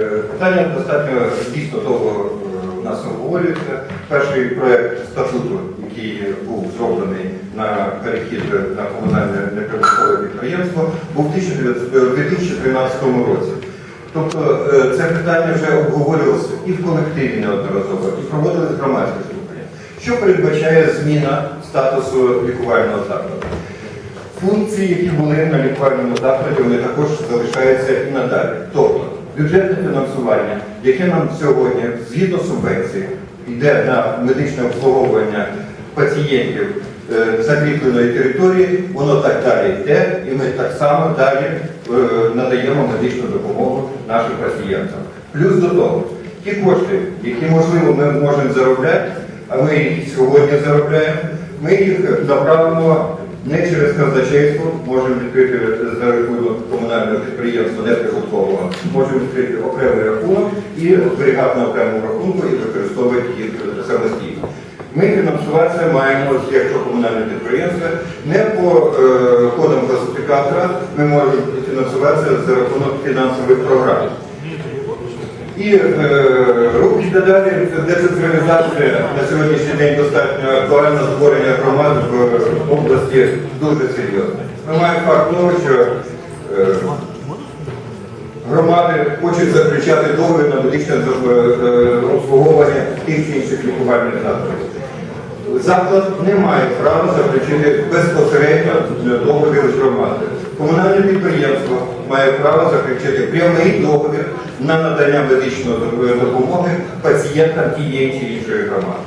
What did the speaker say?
Е, Питання достатньо дійсно довго е, у нас обговорюється. Перший проект статуту, який був зроблений на перехід на комунальне неприбуткове підприємство, був у 2013 році. Тобто е, це питання вже обговорювалося і в колективі неодноразово, і проводили громадські слухання. Що передбачає зміна статусу лікувального закладу? Функції, які були на лікувальному закладі, вони також залишаються і надалі. Тобто бюджетне фінансування, яке нам сьогодні, згідно субвенції, йде на медичне обслуговування пацієнтів е, закріпленої території, воно так далі йде, і ми так само далі е, надаємо медичну допомогу нашим пацієнтам. Плюс до того, ті кошти, які можливо ми можемо заробляти, а ми їх сьогодні заробляємо, ми їх направимо не через казначейство, можемо відкрити за рахунок комунального підприємства неприбуткового, можемо відкрити окремий рахунок і зберігати на окремому рахунку і використовувати їх самостійно. Ми фінансуватися маємо, якщо комунальне підприємство, не по е, кодам класифікатора, ми можемо фінансуватися за рахунок фінансових програм. І е, рух іде далі, децентралізація на сьогоднішній день достатньо актуальна, створення громад в області дуже серйозне. Ми маємо факт того, що е, громади хочуть заключати договір на медичне е, е, обслуговування тих чи інших лікувальних закладів. Заклад не має права заключити безпосередньо договір з громадою. Комунальне підприємство має право заключити прямий договір на надання медичної допомоги пацієнтам тієї чи іншої громади.